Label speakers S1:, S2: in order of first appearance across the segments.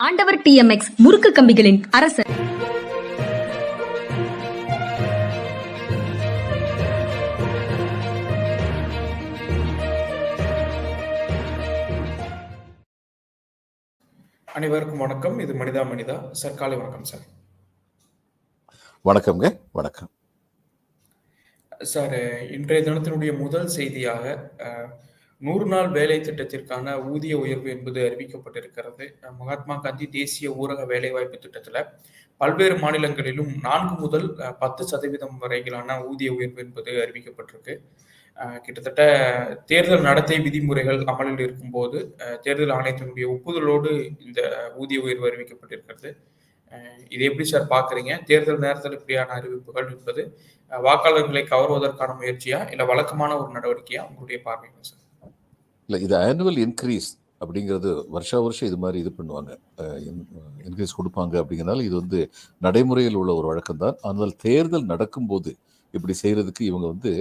S1: ஆண்டவர் டிஎம்எக்ஸ் முறுக்கு கம்பிகளின் அரசர்.
S2: அனைவருக்கும் வணக்கம். இது மனிதா மனிதா. சார் காலை வணக்கம் சார்.
S3: வணக்கம்ங்க. வணக்கம்.
S2: சார் இன்றைய தினத்தினுடைய முதல் செய்தியாக அஹ், நூறு நாள் வேலை திட்டத்திற்கான ஊதிய உயர்வு என்பது அறிவிக்கப்பட்டிருக்கிறது. மகாத்மா காந்தி தேசிய ஊரக வேலைவாய்ப்பு திட்டத்தில் பல்வேறு மாநிலங்களிலும் நான்கு முதல் பத்து சதவீதம் வரையிலான ஊதிய உயர்வு என்பது அறிவிக்கப்பட்டிருக்கு. கிட்டத்தட்ட தேர்தல் நடத்தை விதிமுறைகள் அமலில் இருக்கும்போது தேர்தல் ஆணையத்தினுடைய ஒப்புதலோடு இந்த ஊதிய உயர்வு அறிவிக்கப்பட்டிருக்கிறது. இது எப்படி சார் பார்க்குறீங்க தேர்தல் நேரத்தில் இப்படியான அறிவிப்புகள் என்பது வாக்காளர்களை கவர்வதற்கான முயற்சியா இல்லை வழக்கமான ஒரு நடவடிக்கையா? உங்களுடைய பார்வைங்க சார்.
S3: இல்லை இது ஆனுவல் இன்க்ரீஸ் அப்படிங்கிறது வருஷா வருஷம் இது மாதிரி இது பண்ணுவாங்க. இன்க்ரீஸ் கொடுப்பாங்க அப்படிங்கிறனால இது வந்து நடைமுறையில் உள்ள ஒரு வழக்கம் தான் ஆனால் தேர்தல் நடக்கும்போது இப்படி செய்கிறதுக்கு இவங்க வந்து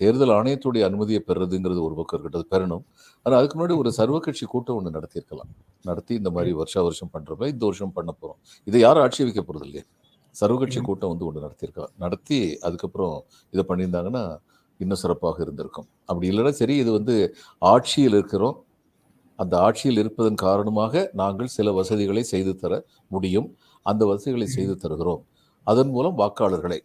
S3: தேர்தல் ஆணையத்துடைய அனுமதியை பெறுறதுங்கிறது ஒரு பக்கம் இருக்கட்டும் பெறணும். ஆனால் அதுக்கு முன்னாடி ஒரு சர்வகட்சி கூட்டம் ஒன்று நடத்தியிருக்கலாம். நடத்தி இந்த மாதிரி வருஷா வருஷம் பண்ணுறப்ப இந்த வருஷம் பண்ண போகிறோம் இதை யாரும் ஆட்சி வைக்க போகிறது இல்லையா சர்வகட்சி
S2: ம்.
S3: கூட்டம் வந்து ஒன்று நடத்தியிருக்கலாம். நடத்தி அதுக்கப்புறம் இதை பண்ணியிருந்தாங்கன்னா இன்னும் சிறப்பாக இருந்திருக்கும். அப்படி இல்லைன்னா சரி இது வந்து ஆட்சியில் இருக்கிறோம். அந்த ஆட்சியில் இருப்பதன் காரணமாக நாங்கள் சில வசதிகளை செய்து தர முடியும். அந்த வசதிகளை செய்து தருகிறோம். அதன் மூலம் வாக்காளர்களை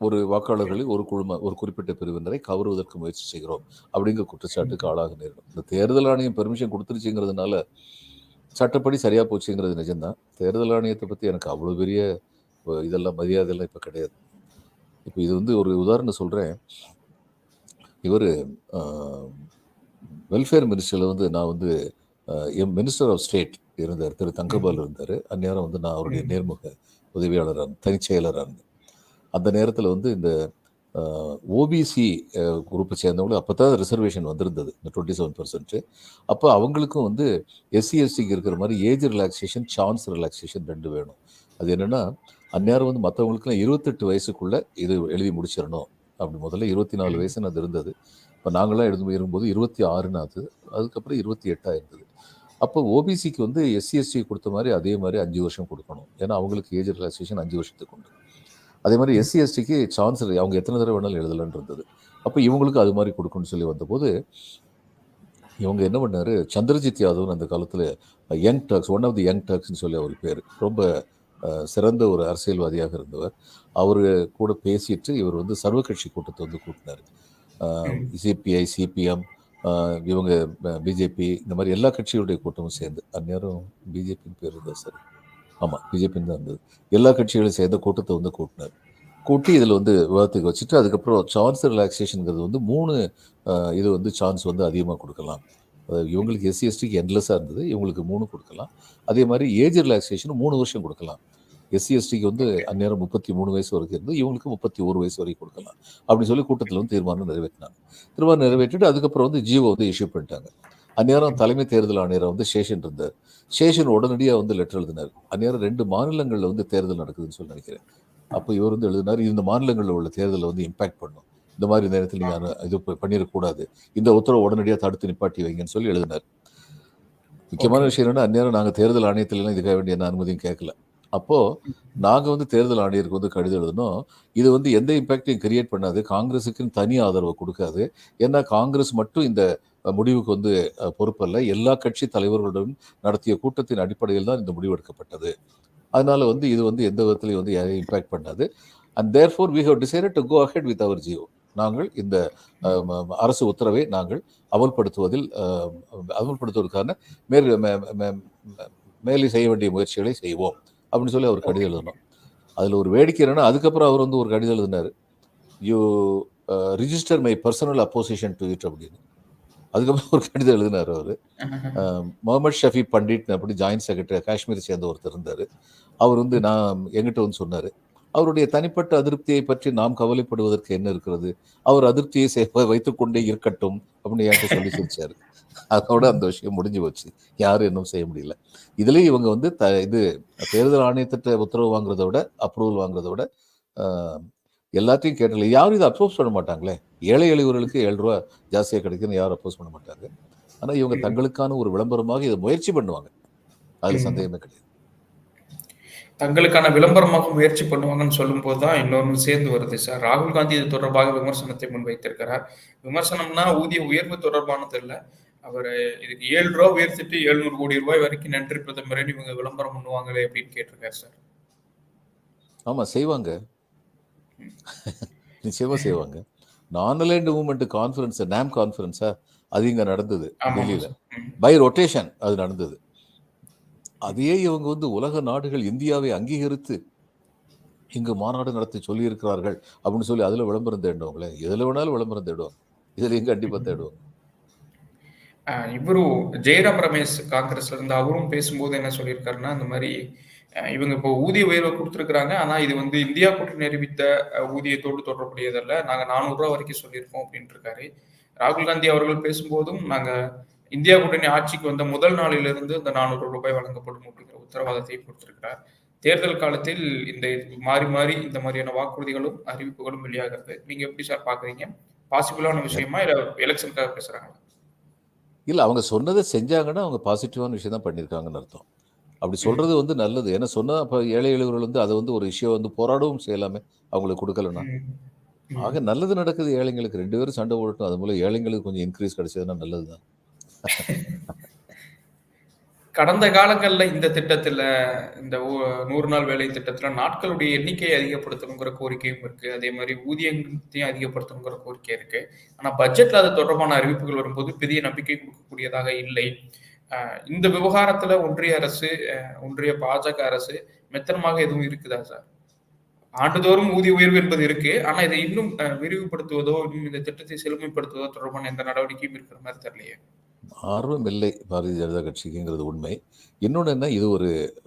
S3: ஒரு வாக்காளர்களை ஒரு குழும ஒரு குறிப்பிட்ட பிரிவினரை கவருவதற்கு முயற்சி செய்கிறோம். அப்படிங்கிற குற்றச்சாட்டுக்கு ஆளாக நேரிடும். இந்த தேர்தல் ஆணையம் பெர்மிஷன் கொடுத்துருச்சுங்கிறதுனால சட்டப்படி சரியா போச்சுங்கிறது நிஜம்தான். தேர்தல் ஆணையத்தை பற்றி எனக்கு அவ்வளோ பெரிய இதெல்லாம் மரியாதையெல்லாம் இப்போ கிடையாது. இப்போ இது வந்து ஒரு உதாரணம் சொல்கிறேன் இவர் வெல்ஃபேர் மினிஸ்டரில் வந்து நான் வந்து எம் மினிஸ்டர் ஆஃப் ஸ்டேட் இருந்தார். திரு. தங்கபால் இருந்தார். அந்நேரம் வந்து நான் அவருடைய. நேர்முக உதவியாளராக தனிச் செயலராக இருந்தேன் அந்த நேரத்தில் வந்து இந்த ஓபிசி குரூப்பை சேர்ந்தவங்களுக்கு அப்போ தான் ரிசர்வேஷன் வந்திருந்தது இந்த டுவெண்ட்டி செவன் பர்சன்ட் அப்போ அவங்களுக்கும் வந்து எஸ்சி எஸ்சிக்கு இருக்கிற மாதிரி ஏஜ் ரிலாக்ஸேஷன் சான்ஸ் ரிலாக்ஸேஷன் ரெண்டு வேணும். அது என்னென்னா அந்நேரம் வந்து மற்றவங்களுக்குலாம் இருபத்தெட்டு வயசுக்குள்ளே இது எழுதி முடிச்சிடணும். அப்படி முதல்ல இருபத்தி நாலு. வயசுன்னு அது இருந்தது. இப்போ நாங்களாம் எழுந்து இருக்கும்போது இருபத்தி ஆறுன்னு அது அதுக்கப்புறம் இருபத்தி எட்டாக இருந்தது. அப்போ ஓபிசிக்கு வந்து எஸ்சி எஸ்சி கொடுத்த மாதிரி அதே மாதிரி அஞ்சு வருஷம் கொடுக்கணும். ஏன்னா அவங்களுக்கு ஏஜ் ரிலாக்ஸேஷன் அஞ்சு வருஷத்துக்கு உண்டு. அதே மாதிரி எஸ்சி எஸ்டிக்கு சான்ஸ் அவங்க எத்தனை தடவை வேணாலும் எழுதலான்னு இருந்தது அப்போ இவங்களுக்கு அது மாதிரி கொடுக்கணும்னு சொல்லி வந்தபோது இவங்க என்ன பண்ணாரு? சந்திரஜித் யாதவ் அந்த காலத்தில் young Turks one of the young டர்க்ஸ்னு சொல்லி அவர் பேர். ரொம்ப சிறந்த ஒரு அரசியல்வாதியாக இருந்தவர். அவர் கூட பேசிட்டு இவர் வந்து சர்வகட்சி கூட்டத்தை வந்து கூட்டினார். சிபிஐ சிபிஎம் இவங்க பிஜேபி இந்த மாதிரி எல்லா கட்சியுடைய கூட்டமும் சேர்ந்து அந்நேரம் பிஜேபின்னு பேர் இருந்தா சரி. ஆமாம் பிஜேபின்னு தான் இருந்தது. எல்லா கட்சிகளும் சேர்ந்த கூட்டத்தை வந்து கூட்டினார். கூட்டி இதில் வந்து விவாதத்துக்கு வச்சுட்டு அதுக்கப்புறம் சான்ஸ் ரிலாக்ஸேஷனுங்கிறது வந்து மூணு இது வந்து சான்ஸ் வந்து அதிகமாக கொடுக்கலாம். இவங்களுக்கு எஸ்சி எஸ்டிக்கு எண்ட்லெஸ்ஸாக இருந்தது. இவங்களுக்கு மூணு கொடுக்கலாம். அதே மாதிரி ஏஜ் ரிலாக்ஸேஷன் மூணு வருஷம் கொடுக்கலாம். எஸ்சி எஸ்டிக்கு வந்து அந்நேரம் முப்பத்தி மூணு வயசு வரைக்கும் இருந்து இவங்களுக்கு முப்பத்தி ஒரு வயசு வரைக்கும் கொடுக்கலாம். அப்படின்னு சொல்லி கூட்டத்தில் வந்து தீர்மானம் நிறைவேற்றினாங்க. தீர்மானம் நிறைவேற்றிட்டு அதுக்கப்புறம் வந்து ஜியோ வந்து இஷ்யூ பண்ணிட்டாங்க. அந்நேரம் தலைமை தேர்தல் ஆணையர் வந்து சேஷன் இருந்தார். சேஷன் உடனடியாக வந்து லெட்டர் எழுதினார். அந்நேரம் ரெண்டு மாநிலங்களில் வந்து தேர்தல் நடக்குதுன்னு சொல்லி நினைக்கிறேன். அப்போ இவர் வந்து எழுதினார். இந்த மாநிலங்களில் உள்ள தேர்தலை வந்து இம்பாக்ட் பண்ணும். இந்த மாதிரி நேரத்தில் நீங்கள் இது பண்ணிடக்கூடாது. இந்த உத்தரவு உடனடியாக தடுத்து நிப்பாட்டி வைங்கன்னு சொல்லி எழுதினார். முக்கியமான விஷயம் என்னன்னா அந்நேரம் நாங்கள் தேர்தல் ஆணையத்திலலாம் இதுக்காக வேண்டிய எந்த அனுமதியும் கேட்கல. அப்போ நாங்கள் வந்து தேர்தல் ஆணையருக்கு வந்து கடிதம் எழுதணும். இது வந்து எந்த இம்பாக்டையும் கிரியேட் பண்ணாது. காங்கிரஸுக்குன்னு தனி ஆதரவு கொடுக்காது. ஏன்னா காங்கிரஸ் மட்டும் இந்த முடிவுக்கு வந்து பொறுப்பல்ல. எல்லா கட்சி தலைவர்களுடன் நடத்திய கூட்டத்தின் அடிப்படையில் தான் இந்த முடிவு எடுக்கப்பட்டது. அதனால வந்து இது வந்து எந்த விதத்திலையும் வந்து யாரையும் இம்பாக்ட் பண்ணாது. And therefore we have decided to go ahead with our Jio நாங்கள் இந்த அரசு உத்தரவை நாங்கள் அமல்படுத்துவதில் அமல்படுத்துவதற்கான மேல் மேலே செய்ய வேண்டிய முயற்சிகளை செய்வோம் அப்படின்னு சொல்லி அவர் கடிதம் எழுதணும். அதில் ஒரு வேடிக்கை என்னன்னா அதுக்கப்புறம் அவர் வந்து ஒரு கடிதம் எழுதினார். You register my personal opposition to it அப்படின்னு. அதுக்கப்புறம் ஒரு கடிதம் எழுதினார் அவர். முகமது ஷஃபி பண்டிட் அப்படி ஜாயின்ட் செக்ரட்டரி காஷ்மீரை சேர்ந்த ஒருத்தர் இருந்தார். அவர் வந்து நான் எங்கிட்ட வந்து சொன்னார். அவருடைய தனிப்பட்ட அதிருப்தியை பற்றி நாம் கவலைப்படுவதற்கு என்ன இருக்கிறது? அவர் அதிருப்தியை செ- வைத்துக்கொண்டே இருக்கட்டும் அப்படின்னு என்கிட்ட சொல்லி சிரிச்சாரு. அதோட அந்த விஷயம் முடிஞ்சு போச்சு. யாரும் இன்னும் செய்ய முடியல. இதுலயும் இவங்க வந்து த இது தேர்தல் ஆணையத்திட்ட உத்தரவு வாங்குறத விட அப்ரூவல் வாங்குறத விட எல்லாத்தையும் கேட்டல. யாரும் இதை அப்போஸ் பண்ண மாட்டாங்களே? ஏழை எளியவர்களுக்கு ஏழு ரூபா ஜாஸ்தியாக கிடைக்குன்னு யாரும் அப்போஸ் பண்ண மாட்டாங்க. ஆனால் இவங்க தங்களுக்கான ஒரு விளம்பரமாக இதை முயற்சி பண்ணுவாங்க. அதுல
S2: ம்.
S3: சந்தேகமே கிடையாது.
S2: தங்களுக்கான விளம்பரமாக முயற்சி பண்ணுவாங்கன்னு சொல்லும்போது தான் இன்னொன்னு சேர்ந்து வருது சார். ராகுல் காந்தி இது தொடர்பாக விமர்சனத்தை முன்வைத்திருக்கிறார். விமர்சனம்னா ஊதிய உயர்வு தொடர்பானது இல்ல. அவரு இதுக்கு ரூ. 7 உயர்த்திட்டு. 700 கோடி ரூபாய் வரைக்கும் நன்றி பிரதமரேன்னு இவங்க விளம்பரம் பண்ணுவாங்களே அப்படின்னு கேட்டிருக்காரு சார்.
S3: ஆமா செய்வாங்க. நிச்சயமா செய்வாங்க. நான் அலைன்டு மூவ்மெண்ட் கான்ஃபரன்ஸ் நாம் கான்ஃபரன்ஸா அது இங்க நடந்தது
S2: ஆமாமா
S3: டெல்லியில. பை ரொட்டேஷன் அது நடந்தது. அதையே இவங்க வந்து உலக நாடுகள் இந்தியாவை அங்கீகரித்து இங்கு மாநாடு நடத்தி சொல்லியிருக்கிறார்கள் அப்படின்னு சொல்லி அதில் விளம்பரம் தேடுவாங்களே எதில் வேணாலும் விளம்பரம் தேடுவாங்க. இதுலையும் கண்டிப்பாக தேடுவாங்க.
S2: இவரும் இவரு ஜெயராம் ரமேஷ் காங்கிரஸ்ல இருந்து அவரும் பேசும்போது என்ன சொல்லியிருக்காருன்னா, இந்த மாதிரி இவங்க இப்போ ஊதிய உயர்வை கொடுத்துருக்குறாங்க ஆனால் இது வந்து இந்தியா கூட்டணி அறிவித்த ஊதியத்தோடு தொடர்புடையதல்ல. நாங்கள் நானூறுரூவா வரைக்கும் சொல்லியிருக்கோம் அப்படின்ருக்காரு. ராகுல் காந்தி அவர்கள் பேசும்போதும் நாங்கள் இந்தியா கூட்டணி ஆட்சிக்கு வந்த முதல் நாளிலிருந்து இந்த ரூ. 400 வழங்கப்படும் அப்படிங்கிற உத்தரவாதத்தையும் குடுத்திருக்கிறார். தேர்தல் காலத்தில் இந்த மாறி, மாறி இந்த மாரியான வாக்குறுதிகளும், அறிவிப்புகளும் வெளியாகிறது. நீங்க எப்படி சார் பார்க்குறீங்க? பாசிபிளான விஷயமா? இல்ல எலக்ஷனுக்காக பேசுறாங்களா?
S3: இல்ல அவங்க சொன்னத செஞ்சாங்கன்னா, அவங்க பாசிட்டிவான விஷயம் தான் பண்ணியிருக்காங்கன்னு அர்த்தம். அப்படி. சொல்றது வந்து நல்லது. ஏன்னா சொன்னா அப்ப ஏழை எளியவர்கள் வந்து அத வந்து ஒரு இஷ்யூ வந்து போராடவும் செய்யலாமே அவங்களுக்கு குடுக்கலன்னா. ஆக நல்லது நடக்குது ஏழைங்களுக்கு. 2 பேரும் சண்டை போடட்டும். அது மூலம் ஏழைங்களுக்கு கொஞ்சம் இன்கிரீஸ் கிடைச்சதுன்னா நல்லது தான்.
S2: கடந்த காலங்களில் இந்த திட்டத்துல இந்த நூறு நாள் வேலை திட்டத்துல நாட்களுடைய எண்ணிக்கையை அதிகப்படுத்தணுங்கிற கோரிக்கையும் இருக்கு. அதே மாதிரி ஊதியத்தையும் அதிகப்படுத்தணுங்கிற கோரிக்கை இருக்கு. ஆனா பட்ஜெட்ல அது தொடர்பான அறிவிப்புகள் வரும்போது பெரிய நம்பிக்கை கொடுக்கக்கூடியதாக இல்லை. இந்த விவகாரத்துல ஒன்றிய அரசு, ஒன்றிய பாஜக அரசு மெத்தனமாக எதுவும் இருக்குதா சார்? ஆண்டுதோறும் ஊதிய உயர்வு என்பது இருக்கு. ஆனா இதை இன்னும் விரிவுபடுத்துவதோ, இன்னும் இந்த திட்டத்தை செழுமைப்படுத்துவதோ தொடர்பான எந்த நடவடிக்கையும் இருக்கிற மாதிரி தெரியலையே.
S3: ஆர்வம் இல்லை பாரதிய ஜனதா கட்சிக்குங்கிறது உண்மை. இன்னொன்னு என்ன இது ஒரு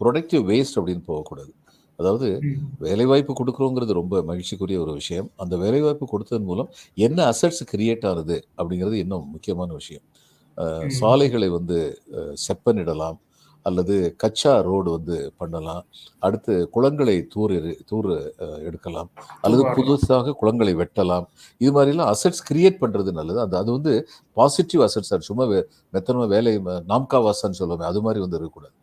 S3: புரொடக்டிவ் வேஸ்ட் அப்படின்னு போகக்கூடாது. அதாவது. வேலைவாய்ப்பு குடுக்குறோங்கிறது ரொம்ப மகிழ்ச்சிக்குரிய ஒரு விஷயம். அந்த வேலைவாய்ப்பு கொடுத்ததன் மூலம் என்ன அசெட்ஸ் கிரியேட் ஆகுது அப்படிங்கிறது இன்னும் முக்கியமான விஷயம். சாலைகளை வந்து செப்பனிடலாம். அல்லது கச்சா ரோடு வந்து பண்ணலாம். அடுத்து குளங்களை தூர் தூர் எடுக்கலாம். அல்லது. புதுசாக குளங்களை வெட்டலாம். இது மாரிலாம் அசெட்ஸ் கிரியேட் பண்றது நல்லது. அது அது வந்து பாசிட்டிவ் அசெட்ஸ் அது சும்மா வே மெத்தனமா வேலை நாம்கா வாசான்னு சொல்லுவோமே அது மாரி வந்து இருக்கக்கூடாது.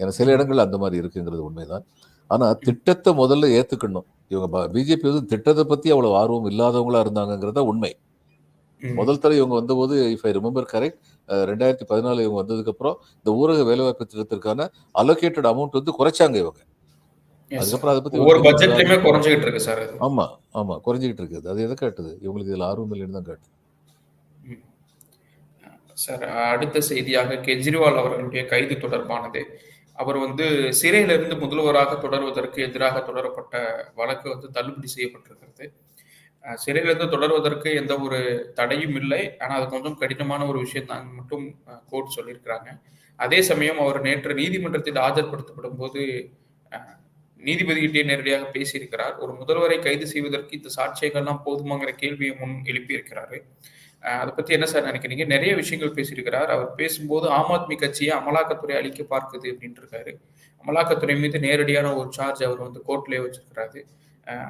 S3: ஏன்னா சில
S2: ம்.
S3: இடங்கள்ல அந்த மாரி இருக்குங்கிறது உண்மைதான். ஆனா
S2: ம்.
S3: திட்டத்த முதல்ல ஏத்துக்கணும். இவங்க பிஜேபி வந்து திட்டத்த பத்தி அவ்வளவு ஆர்வம் இல்லாதவங்களா இருந்தாங்கங்கிறது தான் உண்மை. முதல் தடவை இவங்க வந்தபோது if I remember correct uh 2014 இவங்க வந்ததுக்கப்புறம் இந்த ஊரக வேலைவாய்ப்பு திட்டத்திற்கான அலோகேட்டட் அமௌண்ட் வந்து குறைச்சாங்க இவங்க. அதுக்கப்புறம் அத பத்தி ஒரு
S2: பட்ஜெட்லயுமே
S3: விவாதம்
S2: குறைஞ்சுகிட்டு இருக்கு சார்.
S3: ஆமா, ஆமா. குறைஞ்சுகிட்டு இருக்குது. அது எத காட்டுது? இவங்களுக்கு இதுல ஆர்வம் இல்லைன்னு தான் காட்டுது.
S2: சார் அடுத்த செய்தியாக கெஜ்ரிவால் அவர்களுடைய கைது தொடர்பானது. அவர் வந்து சிறையிலிருந்து முதல்வராக தொடர்வதற்கு எதிராக தொடரப்பட்ட வழக்கு வந்து தள்ளுபடி செய்யப்பட்டிருக்கிறது. சிறையிலிருந்து தொடர்வதற்கு எந்த ஒரு தடையும் இல்லை. ஆனால் அது கொஞ்சம் கடினமான ஒரு விஷயம் தான் மட்டும் கோர்ட் சொல்லியிருக்கிறாங்க. அதே சமயம் அவர் நேற்று நீதிமன்றத்தில் ஆஜர்படுத்தப்படும் போது நீதிபதிகிட்டே நேரடியாக பேசியிருக்கிறார். ஒரு முதல்வரை கைது செய்வதற்கு இந்த சாட்சியங்கள்லாம் போதுமாங்கிற கேள்வியை முன் எழுப்பியிருக்கிறாரு. அதை பத்தி என்ன சார் நினைக்கிறீங்க? நிறைய விஷயங்கள் பேசியிருக்கிறார். அவர் பேசும்போது ஆம் ஆத்மி கட்சியை அமலாக்கத்துறை அழிக்க பார்க்குது அப்படின்ட்டு இருக்காரு அமலாக்கத்துறை மீது நேரடியான ஒரு சார்ஜ் அவர் வந்து கோர்ட்லயே வச்சிருக்கிறாரு.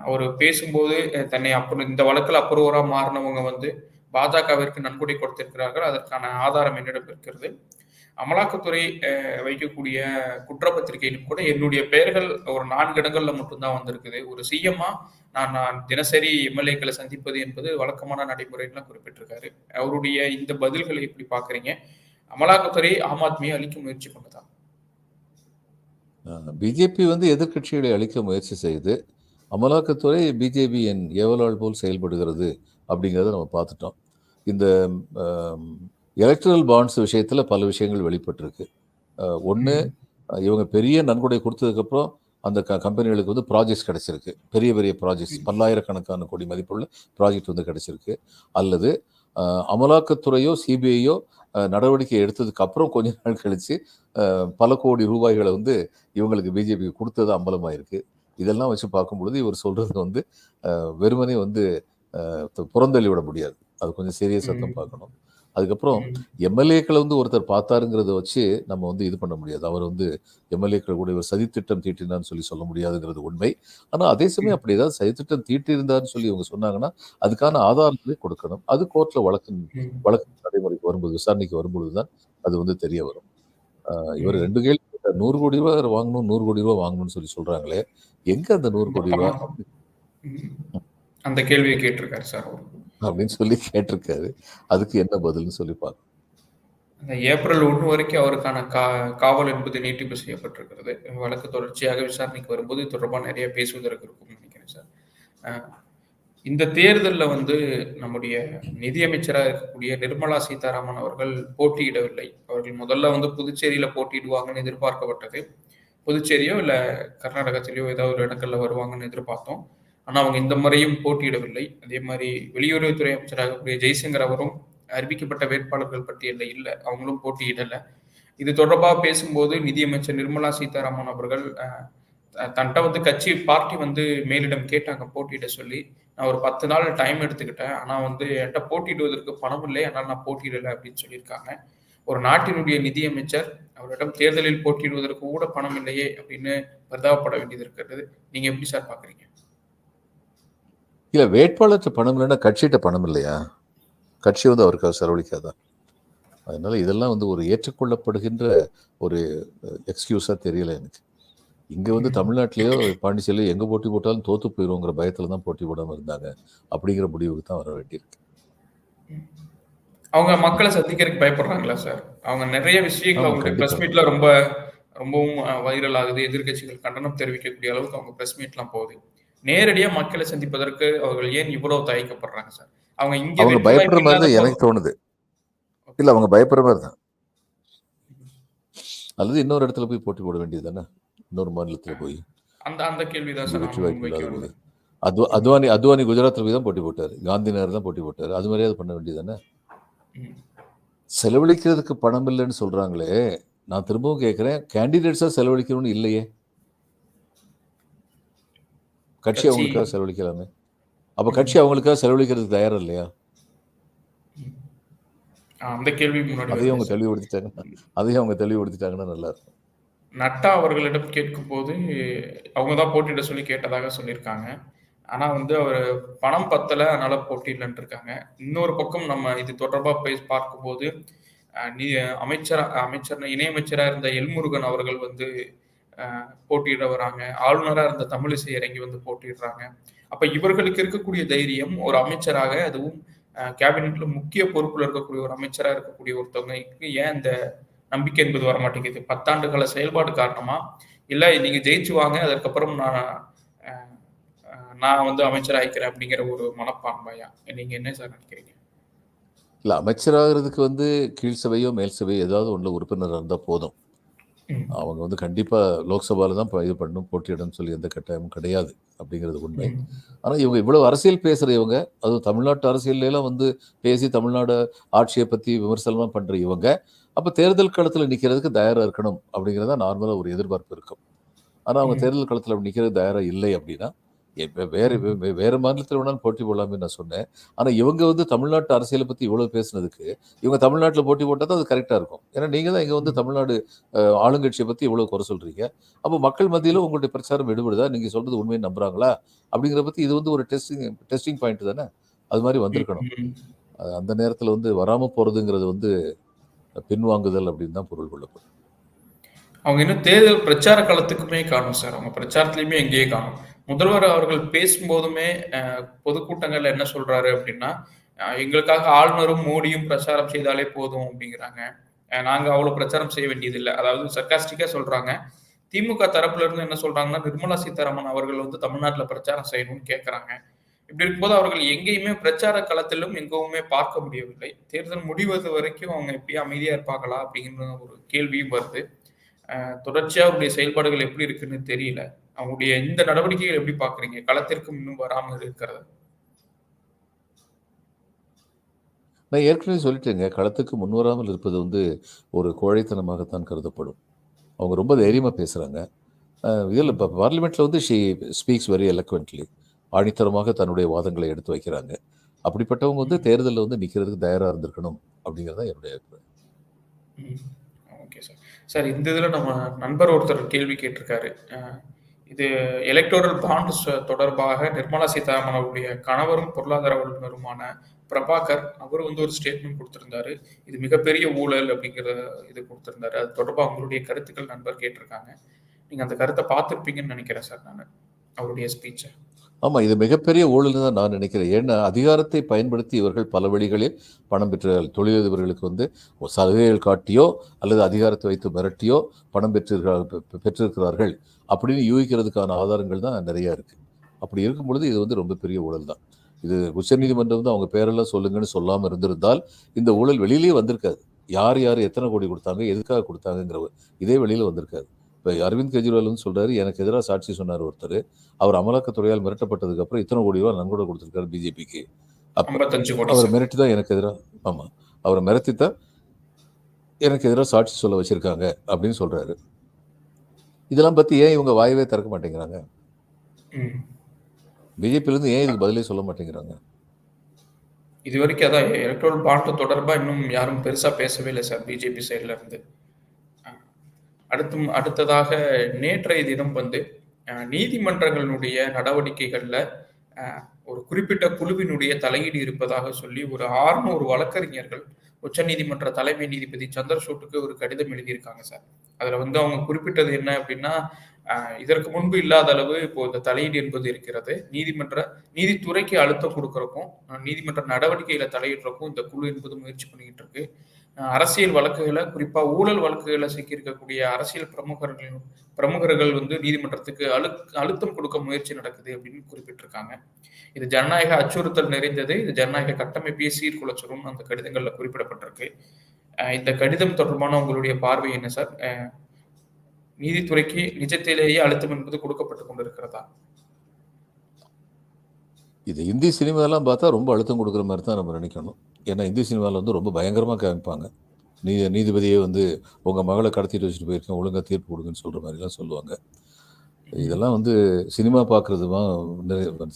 S2: அவர் பேசும்போது தன்னை அப்புறம் இந்த வழக்கில் அப்ரூவரா மாறுனவங்க வந்து பாஜகவிற்கு நன்கொடை கொடுத்திருக்கிறார்கள். அதற்கான ஆதாரம் என்னிடம் இருக்கிறது. அமலாக்கத்துறை வைக்கக்கூடிய குற்றப்பத்திரிகையிலும் கூட என்னுடைய பெயர்கள் ஒரு நான்கு இடங்கள்ல மட்டும்தான் வந்திருக்குது. ஒரு சிஎம்மா நான் நான் தினசரி எம்எல்ஏக்களை சந்திப்பது என்பது வழக்கமான நடைமுறைன்னுலாம் குறிப்பிட்டிருக்காரு. அவருடைய இந்த பதில்களை எப்படி பார்க்குறீங்க? அமலாக்கத்துறை ஆம் ஆத்மியை அழிக்க முயற்சி பண்ணுதா?
S3: பிஜேபி வந்து எதிர்க்கட்சிகளை அழிக்க முயற்சி செய்யுது. அமலாக்கத்துறை பிஜேபியின் ஏவலாள் போல் செயல்படுகிறது அப்படிங்கிறத நம்ம பார்த்துட்டோம். இந்த எலக்ட்ரல் பாண்ட்ஸ் விஷயத்துல பல விஷயங்கள் வெளிப்பட்டிருக்கு.
S2: ம்.
S3: இவங்க பெரிய நன்கொடை குடுத்ததுக்கப்புறம் அந்த க கம்பெனிகளுக்கு வந்து ப்ராஜெக்ட்ஸ் கிடைச்சிருக்கு. பெரிய பெரிய ப்ராஜெக்ட்ஸ். பல்லாயிரக்கணக்கான கோடி மதிப்புள்ள ப்ராஜெக்ட் வந்து கிடைச்சிருக்கு. அல்லது அமலாக்கத்துறையோ, சிபிஐயோ நடவடிக்கை எடுத்ததுக்கு அப்புறம் கொஞ்ச நாள் அ பல கோடி ரூபாய்கள வந்து இவங்களுக்கு பிஜேபிக்கு குடுத்தது அம்பலமாயிருக்கு. இதெல்லாம் வச்சு பார்க்கும்பொழுது இவர் சொல்றது வந்து வெறுமனே வந்து புறந்தள்ளி விட முடியாது. அது கொஞ்சம் சீரியஸா தான்
S2: ம்.
S3: பார்க்கணும். அதுக்கப்புறம். எம்.எல்.ஏக்கள வந்து ஒருத்தர் பார்த்தாருங்கிறத வச்சு நம்ம வந்து இது பண்ண முடியாது. அவர் வந்து எம்.எல்.ஏக்கள் கூட இவர் சதித்திட்டம் தீட்டினார்ன்னு சொல்லி சொல்ல முடியாதுங்கிறது உண்மை. ஆனா அதே சமயம். அப்படி ஏதாவது சதித்திட்டம் தீட்டியிருந்தார்ன்னு சொல்லி இவங்க சொன்னாங்கன்னா, அதுக்கான ஆதாரங்களை கொடுக்கணும். அது கோர்ட்ல வழக்கு. வழக்கு நடைமுறைக்கு வரும்போது, விசாரணைக்கு வரும்பொழுது தான் அது வந்து தெரிய வரும். இவர். ரெண்டு கேள்வி. நூறு கோடி ரூபா வாங்கணும் நூறு கோடி ரூபா வாங்கணும்னு சொல்லி சொல்றாங்களே எங்க அந்த நூறு கோடி ரூபா?
S2: பணம். ம். அந்த கேள்வியை கேட்டிருக்காரு சார்
S3: அப்படின்னு சொல்லி கேட்டிருக்காரு. அதுக்கு என்ன பதில்னு சொல்லி பார்க்கணும்.
S2: அந்த ஏப்ரல் ஒன்று வரைக்கும் அவருக்கான கா காவல் என்பது நீட்டிப்பு செய்யப்பட்டிருக்கிறது. வழக்கு தொடர்ச்சியாக விசாரணைக்கு வரும்போது இது தொடர்பாக நிறைய பேசுவதற்கு இருக்கும்னு நினைக்கிறேன் சார். இந்த தேர்தலில் வந்து நம்முடைய நிதியமைச்சராக இருக்கக்கூடிய நிர்மலா சீதாராமன் அவர்கள் போட்டியிடவில்லை. அவர்கள் முதல்ல வந்து புதுச்சேரியில் போட்டியிடுவாங்கன்னு எதிர்பார்க்கப்பட்டது. புதுச்சேரியோ இல்லை கர்நாடகத்திலேயோ ஏதாவது ஒரு இடங்கள்ல வருவாங்கன்னு எதிர்பார்த்தோம். ஆனால் அவங்க இந்த முறையும் போட்டியிடவில்லை. அதே மாதிரி வெளியுறவுத்துறை அமைச்சராக ஜெய்சங்கர் அவரும் அறிவிக்கப்பட்ட வேட்பாளர்கள் பட்டியலில் இல்லை. அவங்களும் போட்டியிடலை. இது தொடர்பாக பேசும்போது நிதியமைச்சர் நிர்மலா சீதாராமன் அவர்கள் தன்ட்ட வந்து கட்சி பார்ட்டி வந்து மேலிடம் கேட்டாங்க போட்டியிட சொல்லி. நான் ஒரு பத்து நாள் டைம் எடுத்துக்கிட்டேன். ஆனால் வந்து என்கிட்ட போட்டியிடுவதற்கு பணம் இல்லை. அதனால் நான் போட்டியிடலை அப்படின்னு சொல்லியிருக்காங்க. ஒரு நாட்டினுடைய நிதியமைச்சர் அவரிடம் தேர்தலில் போட்டியிடுவதற்கு கூட பணம் இல்லையே அப்படின்னு பரிதாபப்பட வேண்டியது இருக்கிறது. நீங்க எப்படி சார் பாக்குறீங்க?
S3: இல்ல வேட்பாளர்கிட்ட பணம் இல்லைன்னா கட்சிகிட்ட பணம் இல்லையா? கட்சி வந்து அவருக்காக செலவழிக்காதா? அதனால இதெல்லாம் வந்து ஒரு ஏற்றுக்கொள்ளப்படுகின்ற ஒரு எக்ஸ்கியூஸா தெரியல எனக்கு. இங்க வந்து. தமிழ்நாட்டிலேயோ பாண்டிச்சேரியிலயோ எங்க போட்டி போட்டாலும் தோத்து போயிருவோங்கிற பயத்துல தான் போட்டி போடாம இருந்தாங்க அப்படிங்கிற முடிவுக்கு தான் வர வேண்டியிருக்கு.
S2: அவங்க மக்களை சந்திக்கிறதுக்கு பயப்படுறாங்களா சார்? அவங்க நிறைய விஷயங்கள் அவங்களுடைய. பிரஸ் மீட்ல ரொம்ப ரொம்பவும் வைரல் ஆகுது. எதிர்க்கட்சிகள் கண்டனம் தெரிவிக்கக்கூடிய அளவுக்கு அவங்க பிரஸ் மீட்லாம் போகுது. நேரடியா மக்களை சந்திப்பதற்கு அவர்கள் ஏன் இவ்வளவு தயக்கப்படுறாங்க சார்? அவங்க இங்க
S3: அவங்க பயப்படுற மாதிரி தான் எனக்கு தோணுது. இல்ல அவங்க பயப்படுற மாதிரி தான். அல்லது இன்னொரு இடத்துல போய் போட்டி போட வேண்டியது தானே? இன்னொரு மாநிலத்துல போய்.
S2: அந்த அந்த கேள்விதான் சார்
S3: வெற்றி வாய்ப்பு. அத்வா அத்வானி அத்வானி குஜராத்ல போய் தான் போட்டி போட்டாரு. காந்தி நகர் தான் போட்டி போட்டாரு. அது மாதிரியாவது பண்ண வேண்டியது தானே. செலவழிக்கிறதுக்கு பணம் இல்லைன்னு சொல்றாங்களே நான் திரும்பவும் கேட்கிறேன் கேண்டிடேட்ஸா செலவழிக்கணும்னு இல்லையே? கட்சி அவங்களுக்காக செலவழிக்கலாமே. அப்ப கட்சி அவங்களுக்காக செலவழிக்கிறதுக்கு தயாரா இல்லையா?
S2: அந்த கேள்வி
S3: அதையும் அவங்க. தெளிவுபடுத்திட்டாங்கன்னா அதையும் அவங்க தெளிவுபடுத்திட்டாங்கன்னா நல்லா இருக்கும்.
S2: நட்டா அவர்களிடம் கேட்கும்போது அவங்க தான் போட்டியிட சொல்லி கேட்டதாக சொல்லியிருக்காங்க. ஆனா வந்து அவர் பணம் பத்தல அதனால போட்டியிடலன்னு இருக்காங்க. இன்னொரு பக்கம் நம்ம இது தொடர்பா பேசி பார்க்கும்போது நீ அமைச்சர் அமைச்சர் இணையமைச்சராக இருந்த எல்முருகன் அவர்கள் வந்து போட்டியிட வராங்க. ஆளுநராக இருந்த தமிழிசை இறங்கி வந்து போட்டியிடுறாங்க. அப்ப இவர்களுக்கு இருக்கக்கூடிய தைரியம் ஒரு அமைச்சராக அதுவும் கேபினெட்ல முக்கிய பொறுப்புல இருக்கக்கூடிய ஒரு அமைச்சரா இருக்கக்கூடிய ஒருத்தவங்களுக்கு ஏன் இந்த நம்பிக்கை என்பது வர மாட்டேங்குது பத்தாண்டு கால செயல்பாடு காரணமா? இல்ல நீங்க ஜெயிச்சு வாங்க அதற்கப்புறம் நான் நான் வந்து அமைச்சர் ஆயிக்கிறேன் அப்படிங்கிற ஒரு மனப்பான்மையா நீங்க என்ன சார் நினைக்கிறீங்க
S3: இல்ல அமைச்சராகிறதுக்கு வந்து கீழ் சபையோ மேல் சபையோ ஏதாவது ஒண்ணுல உறுப்பினர் இருந்தா போதும். அவங்க வந்து கண்டிப்பா லோக்சபால தான் இது பண்ணணும் போட்டியிடணும்னு சொல்லி எந்த கட்டாயமும் கிடையாது அப்படிங்கிறது உண்மை
S2: ம்.
S3: ஆனா இவங்க இவ்வளவு அரசியல் பேசுற இவங்க அதுவும் தமிழ்நாட்டு அரசியல்ல எல்லாம் வந்து பேசி தமிழ்நாடு ஆட்சியை பத்தி விமர்சனமா பண்ற இவங்க அப்ப தேர்தல் களத்துல நிக்கிறதுக்கு தயாரா இருக்கணும் அப்படிங்கறதா நார்மலா ஒரு எதிர்பார்ப்பு இருக்கும் ஆனா அவங்க. தேர்தல் களத்துல அப்படி நிக்கிறது தயாரா இல்லை அப்படின்னா வேற வேற மாநிலத்தில் வேணாலும் போட்டி போடலாமே நான் சொன்னேன். ஆனா இவங்க வந்து தமிழ்நாட்டு அரசியலை பத்தி இவ்வளவு பேசுனதுக்கு இவங்க தமிழ்நாட்டுல போட்டி போட்டா தான் அது கரெக்டா இருக்கும். ஏன்னா நீங்க தான் இங்க வந்து தமிழ்நாடு ஆளுங்கட்சியை பத்தி இவ்வளவு குறை சொல்றீங்க. அப்போ மக்கள் மத்தியில உங்களுடைய பிரச்சாரம் எடுபடுதா? நீங்க சொல்றது உண்மையை நம்புறாங்களா? அப்படிங்கிற பத்தி இது வந்து ஒரு டெஸ்டிங் டெஸ்டிங் பாயிண்ட் தானே? அது மாதிரி வந்திருக்கணும். அந்த நேரத்துல வந்து வராம போறதுங்கிறது வந்து பின்வாங்குதல் அப்படின்னு தான் பொருள் கொள்ளப்படும்
S2: அவங்க இன்னும் தேர்தல் பிரச்சார காலத்துக்குமே காணும் சார். அவங்க பிரச்சாரத்திலயுமே எங்கேயே காணும். முதல்வர் அவர்கள் பேசும்போதுமே பொதுக்கூட்டங்கள்ல என்ன சொல்றாரு அப்படின்னா எங்களுக்காக ஆளுநரும் மோடியும் பிரச்சாரம் செய்தாலே போதும் அப்படிங்கிறாங்க. நாங்க அவ்வளவு பிரச்சாரம் செய்ய வேண்டியதில்லை. அதாவது சர்க்காஸ்டிக்கா சொல்றாங்க. திமுக தரப்புல இருந்து என்ன சொல்றாங்கன்னா நிர்மலா சீதாராமன் அவர்கள் வந்து தமிழ்நாட்டுல பிரச்சாரம் செய்யணும்னு கேட்கறாங்க இப்படி இருக்கும்போது அவர்கள் எங்கேயுமே பிரச்சார களத்திலும் எங்கவுமே பார்க்க முடியவில்லை. தேர்தல் முடிவது வரைக்கும் அவங்க எப்படி அமைதியா இருப்பாங்களா அப்படிங்கிற ஒரு கேள்வியும் வருது. தொடர்ச்சியா அவருடைய செயல்பாடுகள் எப்படி இருக்குன்னு தெரியல. அவங்களுடைய இந்த நடவடிக்கைகள் எப்படி பாக்குறீங்க களத்திற்கு இன்னும் வராமல் இருக்கிறது.
S3: நான் ஏற்கனவே சொல்லிட்டேங்க களத்துக்கு முன்வராமல் இருப்பது வந்து ஒரு கோழைத்தனமாகத்தான் கருதப்படும். அவங்க ரொம்ப தைரியமா பேசுறாங்க. அஹ் இதில் இப்போ பார்லிமெண்ட்ல வந்து ஷீ ஸ்பீக்ஸ் வெரி எலக்வென்ட்லி. ஆணித்தரமாக தன்னுடைய வாதங்களை எடுத்து வைக்கிறாங்க. அப்படிப்பட்டவங்க வந்து தேர்தலில் வந்து நிற்கிறதுக்கு தயாராக இருந்திருக்கணும் அப்படிங்கிறது தான் என்னுடைய அபிப்பிராயம்.
S2: Okay sir. சார் இந்த இதுல நம்ம நண்பர் ஒருத்தர் கேள்வி கேட்டிருக்காரு. இது எலக்டோரல் பாண்ட்ஸ் தொடர்பாக நிர்மலா சீதாராமன் அவருடைய கணவரும் பொருளாதார வல்லுநருமான பிரபாகர் அவர் வந்து ஒரு ஸ்டேட்மெண்ட் கொடுத்திருந்தாரு. இது மிகப்பெரிய ஊழல் அப்படிங்கிற இது கொடுத்திருந்தாரு. அது தொடர்பாக அவங்களுடைய கருத்துக்கள் நண்பர் கேட்டிருக்காங்க. நீங்க அந்த கருத்தை பார்த்துருப்பீங்கன்னு நினைக்கிறேன் சார் நான். அவருடைய ஸ்பீச்சை
S3: ஆமாம் இது மிகப்பெரிய ஊழல்னு தான் நான் நினைக்கிறேன். ஏன்னா அதிகாரத்தை பயன்படுத்தி இவர்கள் பல வழிகளில் பணம் பெற்றார்கள். தொழிலதிபர்களுக்கு வந்து சலுகைகள் காட்டியோ அல்லது அதிகாரத்தை வைத்து மிரட்டியோ பணம் பெற்றிருக்கிறார்கள் பெ- பெற்றிருக்கிறார்கள் அப்படின்னு யூகிக்கிறதுக்கான ஆதாரங்கள் தான் நிறையா இருக்குது அப்படி இருக்கும் பொழுது இது வந்து ரொம்ப பெரிய ஊழல் தான். இது உச்சநீதிமன்றம் வந்து அவங்க பேரெல்லாம் சொல்லுங்கன்னு சொல்லாமல் இருந்திருந்தால் இந்த ஊழல் வெளியிலேயே வந்திருக்காது. யார் யார் எத்தனை கோடி கொடுத்தாங்க எதுக்காக கொடுத்தாங்கங்கிற இதே வெளியில் வந்திருக்காது. இப்போ அரவிந்த் கெஜ்ரிவால் வந்து சொல்றாரு எனக்கு எதிராக சாட்சி சொன்னார் ஒருத்தர். அவர் அமலாக்கத்துறையால் மிரட்டப்பட்டதுக்கு அப்புறம் இத்தனை கோடி ரூபா நன்கொடை கொடுத்திருக்காரு பிஜேபிக்கு. அவர். மிரட்டி தான் எனக்கு எதிராக ஆமா அவரை மிரட்டி தான் எனக்கு எதிராக சாட்சி சொல்ல வச்சிருக்காங்க அப்படின்னு சொல்றாரு. இதெல்லாம் பத்தி ஏன் இவங்க வாயவே திறக்க மாட்டேங்கிறாங்க?
S2: ம்.
S3: பிஜேபியில இருந்து ஏன் இதுக்கு பதிலே சொல்ல மாட்டேங்கிறாங்க?
S2: இது வரைக்கும் அதான் எலக்ட்ரல் பாண்ட் தொடர்பா இன்னும் யாரும் பெருசா பேசவே இல்லை சார் பிஜேபி சைடுல இருந்து. அடுத்து அடுத்ததாக நேற்றைய தினம் வந்து நீதிமன்றங்களினுடைய நீதிமன்றங்களுடைய ஒரு குறிப்பிட்ட குழுவினுடைய தலையீடு இருப்பதாக சொல்லி ஒரு 600 வழக்கறிஞர்கள் உச்சநீதிமன்ற தலைமை நீதிபதி சந்திரசூட்டுக்கு ஒரு கடிதம் எழுதியிருக்காங்க சார். அதுல வந்து அவங்க குறிப்பிட்டது என்ன அப்படின்னா இதற்கு முன்பு இல்லாத அளவு இப்போ இந்த தலையீடு என்பது இருக்கிறது. நீதிமன்ற நீதித்துறைக்கு அழுத்தம் கொடுக்கறக்கும் நீதிமன்ற நடவடிக்கையில தலையிடுறக்கும் இந்த குழு என்பது முயற்சி பண்ணிக்கிட்டு இருக்கு. அரசியல் வழக்குகளை குறிப்பா ஊழல் வழக்குகளை சிக்கியிருக்கக்கூடிய அரசியல் பிரமுகர்கள் பிரமுகர்கள் வந்து நீதிமன்றத்துக்கு அழு அழுத்தம் கொடுக்க முயற்சி நடக்குது அப்படின்னு குறிப்பிட்டிருக்காங்க. இது ஜனநாயக அச்சுறுத்தல் நிறைந்தது. இது ஜனநாயக கட்டமைப்பையே சீர்குலைச்சிரும் அந்த கடிதங்கள்ல குறிப்பிடப்பட்டிருக்கு. இந்த கடிதம் தொடர்பான உங்களுடைய பார்வை என்ன சார்? நீதித்துறைக்கு நிஜத்திலேயே அழுத்தம் என்பது கொடுக்கப்பட்டு கொண்டிருக்கிறதா?
S3: இது இந்தி சினிமாலாம் பார்த்தா ரொம்ப அழுத்தம் கொடுக்குற மாதிரி தான் நம்ம நினைக்கணும். ஏன்னா இந்தி சினிமாவில் வந்து ரொம்ப பயங்கரமாக காமிப்பாங்க. நீ நீதிபதியே வந்து உங்கள் மகளை கடத்திட்டு வச்சுட்டு போயிருக்கேன் ஒழுங்காக தீர்ப்பு கொடுங்கன்னு சொல்கிற மாதிரிலாம் சொல்லுவாங்க. இதெல்லாம் வந்து சினிமா பார்க்குறதுமா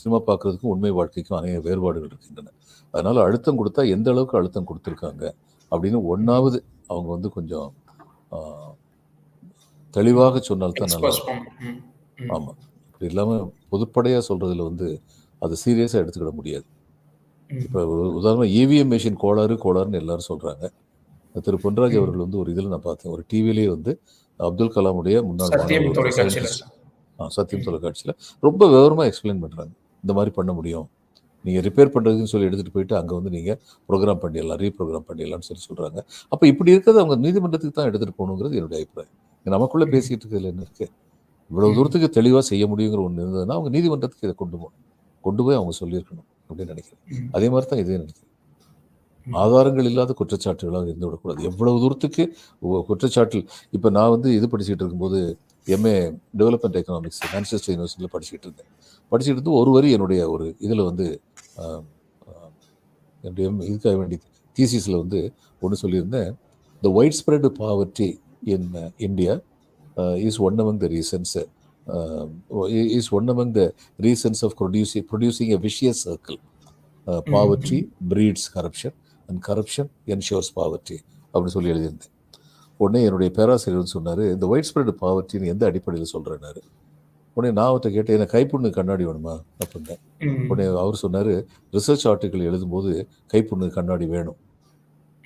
S3: சினிமா பார்க்குறதுக்கும் உண்மை வாழ்க்கைக்கும் அநேக வேறுபாடுகள் இருக்கின்றன. அதனால் அழுத்தம் கொடுத்தா எந்த அளவுக்கு அழுத்தம் கொடுத்துருக்காங்க அப்படின்னு ஒன்றாவது அவங்க வந்து கொஞ்சம் தெளிவாக சொன்னால்தான் நல்லா ஆமாம் அப்படி இல்லாமல் பொதுப்படையாக சொல்கிறதுல வந்து அதை சீரியஸாக எடுத்துக்கிட முடியாது. இப்போ உதாரணமாக இவிஎம் மிஷின் கோளாறு கோளாறுன்னு எல்லாரும் சொல்கிறாங்க திரு பொன்ராஜ். அவர்கள் வந்து ஒரு இதில் நான் பார்த்தேன். ஒரு டிவிலேயே வந்து அப்துல் கலாமுடைய முன்னாள். ஆ, சத்தியம் தொலைக்காட்சியில். ரொம்ப விவரமாக எக்ஸ்பிளைன் பண்ணுறாங்க இந்த மாதிரி பண்ண முடியும். நீங்கள் ரிப்பேர் பண்ணுறதுன்னு சொல்லி எடுத்துகிட்டு போயிட்டு அங்கே வந்து நீங்கள் ப்ரோக்ராம் பண்ணிடலாம் ரீப்ரோக்ராம் பண்ணிடலாம்னு சொல்லி சொல்கிறாங்க அப்போ இப்படி இருக்கிறது அவங்க நீதிமன்றத்துக்கு தான் எடுத்துகிட்டு போகணுங்கிறது என்னுடைய அபிப்பிராயம். இங்க நமக்குள்ளே
S2: ம்.
S3: பேசிகிட்டு இருக்கிறதுல என்ன இருக்குது இவ்வளவு
S2: ம்.
S3: தூரத்துக்கு தெளிவாக செய்ய முடியுங்கிற ஒன்று இருந்ததுன்னா அவங்க நீதிமன்றத்துக்கு இதை கொண்டு போகணும். கொண்டு போய் அவங்க சொல்லியிருக்கணும் அப்படின்னு நினைக்கிறேன். அதே மாதிரி தான் இதே நினைக்கிறேன். ஆதாரங்கள் இல்லாத குற்றச்சாட்டுகளாக இருந்து விடக்கூடாது. எவ்வளவு தூரத்துக்கு குற்றச்சாட்டில் இப்போ நான் வந்து இது படிச்சுட்டு இருக்கும்போது எம்ஏ டெவலப்மெண்ட் எக்கனாமிக்ஸ் மான்செஸ்டர் யூனிவர்சிட்டியில் படிச்சுட்டு இருந்தேன். படிச்சுட்டு இருந்து ஒரு வரி என்னுடைய ஒரு இதில் வந்து என்னுடைய இதுக்காக வேண்டி தீசிஸில் வந்து ஒன்று சொல்லியிருந்தேன். The widespread poverty in India is one among the reasons is one among the reasons of producing producing a vicious circle poverty breeds corruption and corruption ensures poverty அப்படின்னு சொல்லி எழுதியிருந்தேன். உடனே என்னுடைய பேராசிரியர் வந்து சொன்னார் இந்த ஒயிட் ஸ்ப்ரெட் பாவர்ட்டின்னு எந்த அடிப்படையில் சொல்கிறேன்னாரு உடனே நான் அவர்கிட்ட கேட்டேன் எனக்கு கைப்புண்ணு கண்ணாடி வேணுமா? அப்படின்னேன்.
S2: ம்.
S3: உடனே அவர் சொன்னார் ரிசர்ச் ஆர்டிக்கல் எழுதும்போது கைப்புண்ணு கண்ணாடி வேணும்.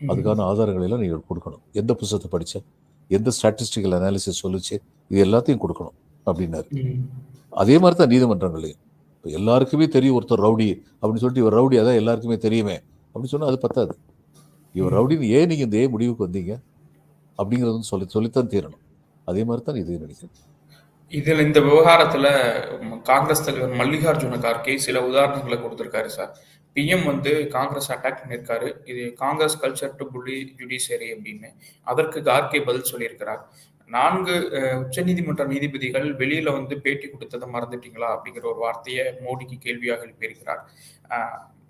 S2: ம்.
S3: அதுக்கான ஆதாரங்களை எல்லாம் நீங்கள் கொடுக்கணும். எந்த புத்தகத்தை படிச்ச? எந்த ஸ்டாட்டிஸ்டிக்கல் அனாலிசிஸ் சொல்லுச்சு? இது எல்லாத்தையும் கொடுக்கணும். அப்படின்னாரு. அதே மாதிரி தான் நீதிமன்றங்களையும் இப்போ எல்லாருக்குமே தெரியும் ஒருத்தர் ரவுடி அப்படின்னு சொல்லிட்டு இவர் ரவுடி அதான் எல்லாருக்குமே தெரியுமே அப்படின்னு சொன்னால் அது பத்தாது. இவர். ரவுடின்னு ஏன் நீங்கள் இந்த ஏன் முடிவுக்கு வந்தீங்க? அப்படிங்கிறது வந்து சொல்லி சொல்லித்தான் தீரணும். அதே மாதிரி தான் இது நினைக்கிறேன்.
S2: இதுல இந்த விவகாரத்துல காங்கிரஸ் தலைவர் மல்லிகார்ஜுன கார்கே சில உதாரணங்களை கொடுத்திருக்காரு சார். பிஎம் வந்து காங்கிரஸ் அட்டாக் பண்ணியிருக்காரு. இது Congress culture to bully judiciary அப்படின்னு. அதற்கு கார்கே பதில் சொல்லியிருக்கிறார். நான்கு உச்சநீதிமன்ற நீதிபதிகள் வெளியில வந்து பேட்டி கொடுத்ததை மறந்துட்டீங்களா அப்படிங்கிற ஒரு வார்த்தையை மோடிக்கு கேள்வியாக எழுப்பியிருக்கிறார்.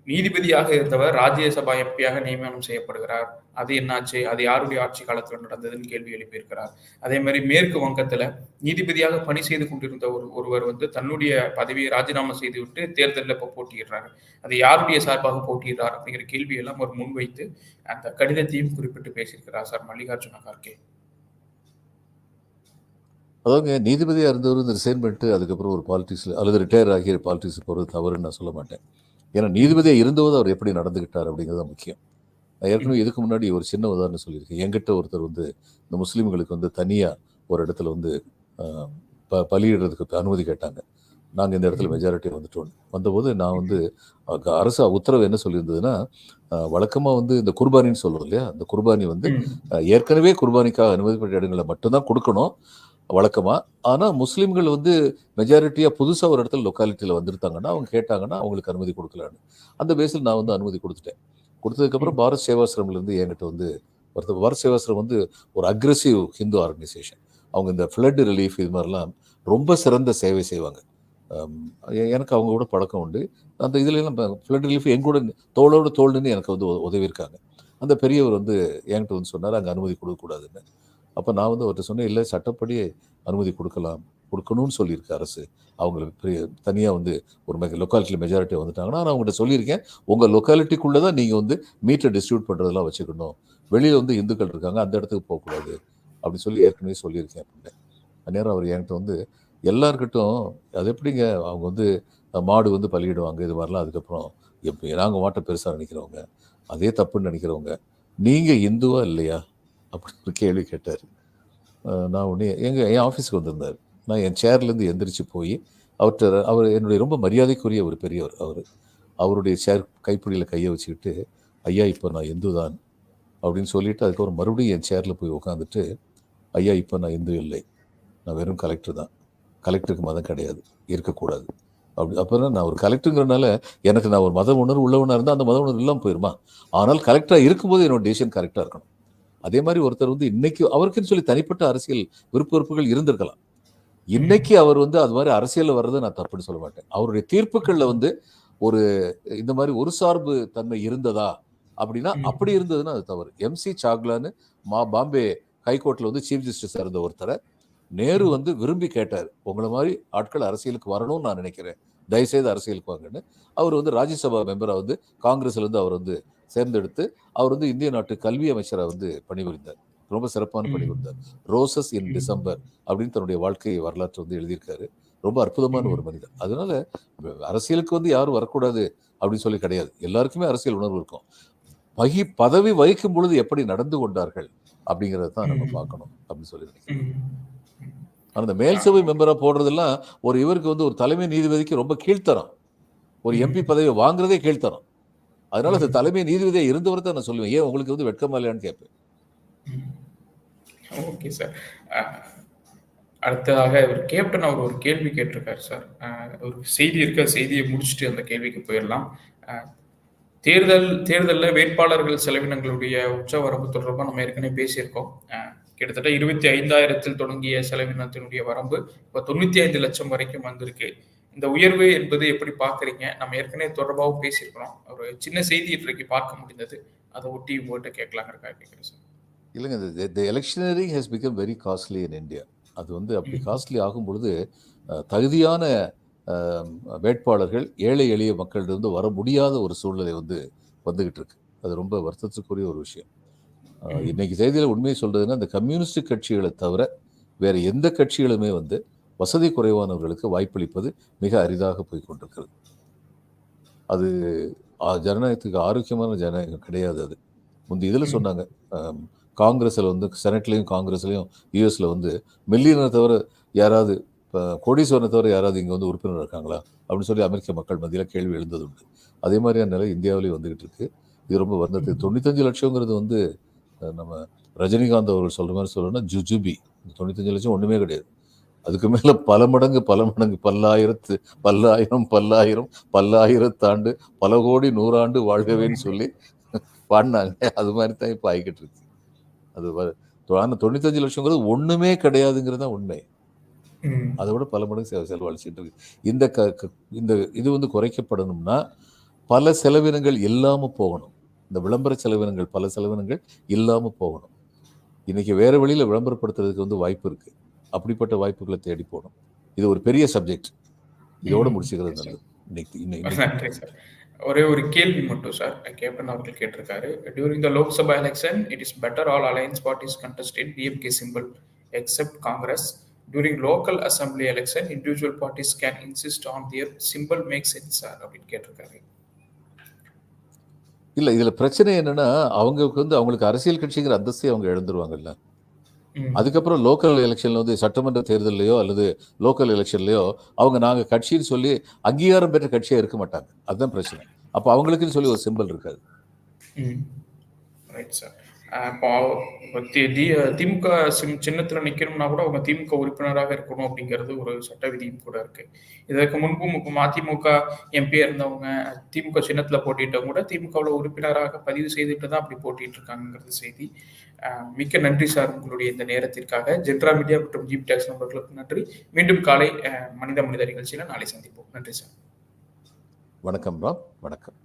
S2: நீதிபதியாக இருந்தவர் ராஜ்யசபா எம்பியாக நியமனம் செய்யப்படுகிறார். அது என்னாச்சு? அது யாருடைய ஆட்சி காலத்தில் நடந்ததுன்னு கேள்வி எழுப்பியிருக்கிறார். அதே மாதிரி மேற்கு வங்கத்துல நீதிபதியாக பணி செய்து கொண்டிருந்த ஒரு ஒருவர் வந்து தன்னுடைய பதவியை ராஜினாமா செய்துவிட்டு தேர்தலில் இப்போ போட்டியிடுறாரு. அது யாருடைய சார்பாக போட்டியிடுறார் அப்படிங்கிற கேள்வியெல்லாம் அவர் முன்வைத்து அந்த கடிதத்தையும் குறிப்பிட்டு பேசியிருக்கிறார் சார் மல்லிகார்ஜுன கார்கே.
S3: அதாங்க நீதிபதியாக இருந்தவர் இந்த ரிசைன் பண்ணிட்டு அதுக்கப்புறம் ஒரு பாலிடிக்ஸில் அல்லது ரிட்டையர் ஆகி பாலிடிக்ஸ் போகிறது தவறுன்னு நான் சொல்ல மாட்டேன். ஏன்னா நீதிபதியாக இருந்தபோது அவர் எப்படி நடந்துக்கிட்டார் அப்படிங்கிறது தான் முக்கியம். நான் ஏற்கனவே இதுக்கு முன்னாடி ஒரு சின்ன உதாரணம் சொல்லியிருக்கேன். என்கிட்ட ஒருத்தர் வந்து இந்த முஸ்லீம்களுக்கு வந்து தனியாக ஒரு இடத்துல வந்து ப பலியிடுறதுக்கு அனுமதி கேட்டாங்க. நாங்கள் இந்த இடத்துல மெஜாரிட்டி வந்துட்டோம். வந்தபோது நான் வந்து அரசு உத்தரவு என்ன சொல்லியிருந்ததுன்னா வழக்கமாக வந்து இந்த குர்பானின்னு சொல்லுவோம் இல்லையா? அந்த குர்பானி வந்து ஏற்கனவே குர்பானிக்காக அனுமதிப்பட்ட இடங்களை மட்டும்தான் கொடுக்கணும். வழக்கமாக ஆனால் முஸ்லீம்கள் வந்து மெஜாரிட்டியாக புதுசாக ஒரு இடத்துல லொக்காலிட்டியில் வந்திருந்தாங்கன்னா அவங்க கேட்டாங்கன்னா அவங்களுக்கு அனுமதி கொடுக்கலான்னு. அந்த பேஸில் நான் வந்து அனுமதி கொடுத்துட்டேன். கொடுத்ததுக்கப்புறம் பாரத் சேவாசிரம்லேருந்து என்கிட்ட வந்து ஒருத்தர் பாரத் சேவாசிரம் வந்து ஒரு அக்ரெசிவ் ஹிந்து ஆர்கனைசேஷன் அவங்க இந்த ஃப்ளட் ரிலீஃப் இது மாதிரிலாம் ரொம்ப சிறந்த சேவை செய்வாங்க. எனக்கு அவங்க கூட பழக்கம் உண்டு. அந்த இதுலலாம் ஃப்ளட் ரிலீஃப் எங்கூட தோளோட தோல்னு எனக்கு வந்து உதவியிருக்காங்க. அந்த பெரியவர் வந்து என்கிட்ட வந்து சொன்னார் அங்கே அனுமதி கொடுக்கக்கூடாதுன்னு. அப்போ நான் வந்து அவர்கிட்ட சொன்னேன் இல்லை சட்டப்படி அனுமதி கொடுக்கலாம். கொடுக்கணும்னு சொல்லியிருக்கு அரசு. அவங்களுக்கு பெரிய தனியாக வந்து ஒரு மெ லொக்காலிட்டியில் மெஜாரிட்டி வந்துட்டாங்கன்னா நான் அவங்ககிட்ட சொல்லியிருக்கேன். உங்கள் லொக்காலிட்டிக்குள்ளே தான் நீங்கள் வந்து மீட்டர் டிஸ்ட்ரிபியூட் பண்ணுறதெல்லாம் வச்சுக்கணும். வெளியில் வந்து இந்துக்கள் இருக்காங்க அந்த இடத்துக்கு போகக்கூடாது. அப்படின்னு சொல்லி ஏற்கனவே சொல்லியிருக்கேன் அப்படின்னு. அந்நேரம் அவர் என்கிட்ட வந்து எல்லாருக்கிட்டும் அது எப்படிங்க? அவங்க வந்து மாடு வந்து பலியிடுவாங்க இது மாதிரிலாம் அதுக்கப்புறம் எப்போ நாங்கள் மாட்டை பெருசாக நினைக்கிறவங்க. அதே தப்புன்னு நினைக்கிறவங்க. நீங்கள் இந்துவா இல்லையா? அப்படின்னு கேள்வி கேட்டார். நான் உடனே எங்கள் என் ஆஃபீஸுக்கு வந்திருந்தார். நான் என் சேர்லேருந்து எந்திரிச்சு போய் அவர்கிட்ட அவர் என்னுடைய ரொம்ப மரியாதைக்குரிய ஒரு பெரியவர் அவர். அவருடைய சேர் கைப்பிடியில் கையை வச்சுக்கிட்டு ஐயா இப்போ நான் இந்து தான் அப்படின்னு சொல்லிட்டு அதுக்கப்புறம் மறுபடியும் என் சேரில் போய் உட்காந்துட்டு ஐயா இப்போ நான் இந்து இல்லை. நான் வெறும் கலெக்டர் தான். கலெக்டருக்கு மதம் கிடையாது. இருக்கக்கூடாது. அப்படி அப்புறம் நான் ஒரு கலெக்டருங்கிறனால எனக்கு நான் ஒரு மத உணர்வு உள்ளவனாக இருந்தால் அந்த மத உணர்வு இல்லாமல் போயிருமா? ஆனால் கலெக்டராக இருக்கும்போது என்னோட டிசிஷன் கரெக்டாக இருக்கணும். அதே மாதிரி ஒருத்தர் வந்து இன்னைக்கு அவருக்குன்னு சொல்லி தனிப்பட்ட அரசியல் விருப்ப வெறுப்புகள் இருந்திருக்கலாம். இன்னைக்கு அவர் வந்து அது மாதிரி அரசியலில் வர்றதை நான் தப்புன்னு சொல்ல மாட்டேன். அவருடைய தீர்ப்புகளில் வந்து ஒரு இந்த மாதிரி ஒரு சார்பு தன்மை இருந்ததா அப்படின்னா. அப்படி இருந்ததுன்னா அது தவறு. எம்சி சாக்லான்னு மா பாம்பே ஹைகோர்ட்ல வந்து சீஃப் ஜஸ்டிஸ் இருந்த ஒருத்தரை நேரு வந்து விரும்பி கேட்டார். உங்களை மாதிரி ஆட்கள் அரசியலுக்கு வரணும்னு நான் நினைக்கிறேன். தயவுசெய்து அரசியலுக்கு வாங்கன்னு. அவர் வந்து ராஜ்யசபா மெம்பராக வந்து காங்கிரஸ்ல இருந்து அவர் வந்து தேர்ந்தெடுத்து அவர் வந்து இந்திய நாட்டு கல்வி அமைச்சராக வந்து பணிபுரிந்தார் ரொம்ப சிறப்பான. பணிபுரிந்தார் ரோசஸ் இன். டிசம்பர் அப்படின்னு தன்னுடைய வாழ்க்கை வரலாற்று வந்து எழுதியிருக்காரு ரொம்ப அற்புதமான. ஒரு மனிதர் அதனால அரசியலுக்கு வந்து யாரும் வரக்கூடாது அப்படின்னு சொல்லி கிடையாது எல்லாருக்குமே அரசியல் உணர்வு இருக்கும் பகி பதவி வகிக்கும் பொழுது எப்படி நடந்து கொண்டார்கள் அப்படிங்கிறத தான் நம்ம. பார்க்கணும் அப்படின்னு சொல்லி நினைக்கிறேன். ஆனால் இந்த மேல் சபை மெம்பரா போடுறதெல்லாம் ஒரு இவருக்கு வந்து ஒரு தலைமை நீதிபதிக்கு ரொம்ப கீழ்த்தரம் ஒரு. எம்பி பதவியை வாங்குறதே கீழ்த்தரம் அதனால அந்த தலைமை நீதிபதியாக இருந்தவர் தான் நான் சொல்லுவேன். ஏன் உங்களுக்கு வந்து வெட்கமா இல்லையான்னு கேட்பேன்.
S2: Okay sir. அடுத்ததாக ஒரு கேப்டன் அவர் ஒரு கேள்வி கேட்டிருக்காரு சார். ஒரு செய்தி இருக்கு. செய்தியை முடிச்சுட்டு அந்த கேள்விக்கு போயிடலாம். தேர்தல் தேர்தலில் வேட்பாளர்கள் செலவினங்களுடைய உச்சவரம்பு தொடர்பாக நம்ம ஏற்கனவே பேசியிருக்கோம். கிட்டத்தட்ட இருபத்தி ஐந்தாயிரத்தில் தொடங்கிய செலவினத்தினுடைய வரம்பு இப்போ தொண்ணூத்தி ஐந்து லட்சம் வரைக்கும் வந்திருக்கு. இந்த உயர்வு என்பது எப்படி பார்க்குறீங்க? நம்ம ஏற்கனவே தொடர்பாகவும் பேசியிருக்கிறோம். ஒரு சின்ன செய்தி இன்றைக்கு பார்க்க முடிந்தது. அதை ஒட்டி உங்கள்கிட்ட கேட்கலாங்கிறக்காக கேட்குறேன் சார்
S3: இல்லைங்க இந்த the electionary has become very costly in India அது வந்து அப்படி. காஸ்ட்லி ஆகும் பொழுது தகுதியான வேட்பாளர்கள் ஏழை எளிய மக்களிடம் வர முடியாத ஒரு சூழ்நிலை வந்து வந்துகிட்டு இருக்கு. அது ரொம்ப வருத்தத்துக்குரிய ஒரு விஷயம். இன்னைக்கு செய்தியில் உண்மையை சொல்றதுன்னா இந்த கம்யூனிஸ்ட் கட்சிகளை தவிர வேற எந்த கட்சிகளுமே வந்து வசதி குறைவானவர்களுக்கு வாய்ப்பளிப்பது மிக அரிதாக போய் கொண்டிருக்கிறது. அது ஜனநாயகத்துக்கு ஆரோக்கியமான ஜனநாயகம் கிடையாது அது. முந்தி இதில். சொன்னாங்க காங்கிரஸ்ல வந்து செனட்லையும் காங்கிரஸ்லையும் யூஎஸ்ல வந்து மில்லியனை தவிர யாராவது இப்போ கோடீஸ்வரனை தவிர யாராவது இங்கே வந்து உறுப்பினர் இருக்காங்களா? அப்படின்னு சொல்லி அமெரிக்க மக்கள் மத்தியில் கேள்வி எழுந்தது உண்டு அதே மாதிரியான நிலை இந்தியாவிலேயும் வந்துகிட்டு இருக்கு. இது ரொம்ப வருந்தத்துக்கு தொண்ணூத்தஞ்சு லட்சங்கிறது வந்து நம்ம ரஜினிகாந்த் அவர்கள் சொல்ற மாதிரி சொல்லணும்னா ஜுஜுபி. தொண்ணூத்தஞ்சு லட்சம் ஒண்ணுமே கிடையாது. அதுக்கு மேல பல மடங்கு பல மடங்கு பல்லாயிரத்து பல்லாயிரம் பல்லாயிரம் பல்லாயிரத்தாண்டு பல கோடி நூறாண்டு வாழ்கவேன்னு சொல்லி பாடினாங்க. அது மாதிரி தான் இப்போ ஆகிக்கிட்டு இருக்கு. அது ஆனால் தொண்ணூத்தஞ்சு லட்சங்கிறது ஒண்ணுமே கிடையாதுங்கிறது தான் உண்மை. அதை விட பல மடங்கு செலவழிச்சிட்டு இருக்கு. இந்த க இந்த இது வந்து குறைக்கப்படணும்னா பல செலவினங்கள் இல்லாம போகணும். இந்த விளம்பர செலவினங்கள் பல செலவினங்கள் இல்லாம போகணும். இன்னைக்கு வேற வழியில விளம்பரப்படுத்துறதுக்கு வந்து வாய்ப்பு இருக்கு. அப்படிப்பட்ட வாய்ப்புகளை தேடி போகணும். இது ஒரு பெரிய சப்ஜெக்ட் இதோட. முடிச்சுக்கிறது. நல்லது. இன்னைக்கு
S2: ஒரே ஒரு கேள்வி மட்டும் சார் கேப்டன் அவர்கள் கேட்டிருக்காரு. During the Lok Sabha election it is better all alliance parties contested DMK simple except Congress during local assembly election individual parties can insist on their symbol make sense sir அப்படின்னு கேட்டிருக்காரு.
S3: இல்ல இதுல பிரச்சனை என்னன்னா அவங்களுக்கு வந்து அவங்களுக்கு அரசியல் கட்சிங்கிற அந்தஸ்தை அவங்க இழந்துருவாங்கல்ல.
S2: ம்.
S3: அதுக்கப்புறம் லோக்கல் எலெக்ஷன்ல வந்து சட்டமன்ற தேர்தல்லையோ அல்லது லோக்கல் எலெக்ஷன்லயோ அவங்க நாங்க கட்சின்னு சொல்லி அங்கீகாரம் பெற்ற கட்சியா இருக்க மாட்டாங்க. அதுதான் பிரச்சனை. அப்போ அவங்களுக்குன்னு சொல்லி ஒரு சிம்பல் இருக்காது.
S2: ரைட் சார் திமுக சிம் சின்னத்தில் நிற்கணும்னா கூட அவங்க திமுக உறுப்பினராக இருக்கணும் அப்படிங்கிறது ஒரு சட்ட விதியும் கூட இருக்கு. இதற்கு முன்பும் இப்போ மதிமுக எம்பி இருந்தவங்க திமுக சின்னத்தில் போட்டிட்டவங்க கூட திமுகவுல உறுப்பினராக பதிவு செய்துட்டு தான் அப்படி போட்டிட்டு இருக்காங்கிறது செய்தி. மிக்க நன்றி சார் உங்களுடைய இந்த நேரத்திற்காக. ஜென்ரா மீடியா மற்றும் ஜீப் டேக்ஸ் நண்பர்களுக்கு நன்றி. மீண்டும் காலை மனித மனித நிகழ்ச்சியில் நாளை சந்திப்போம். நன்றி சார்.
S3: வணக்கம் ராம். வணக்கம்.